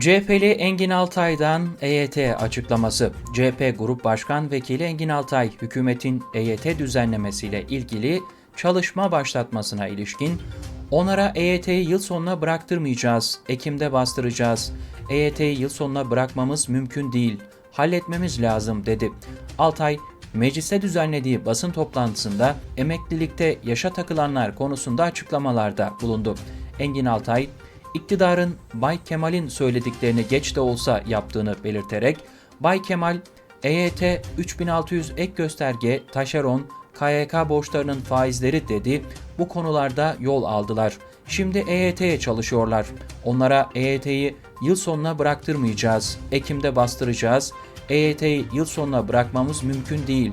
CHP'li Engin Altay'dan EYT açıklaması. CHP Grup Başkan Vekili Engin Altay, hükümetin EYT düzenlemesiyle ilgili çalışma başlatmasına ilişkin onlara EYT'yi yıl sonuna bıraktırmayacağız, Ekim'de bastıracağız. EYT'yi yıl sonuna bırakmamız mümkün değil, halletmemiz lazım dedi. Altay, mecliste düzenlediği basın toplantısında emeklilikte yaşa takılanlar konusunda açıklamalarda bulundu. Engin Altay, iktidarın Bay Kemal'in söylediklerini geç de olsa yaptığını belirterek, Bay Kemal, EYT 3600 ek gösterge, taşeron, KYK borçlarının faizleri dedi, bu konularda yol aldılar. Şimdi EYT'ye çalışıyorlar. Onlara EYT'yi yıl sonuna bıraktırmayacağız. Ekim'de bastıracağız. EYT'yi yıl sonuna bırakmamız mümkün değil.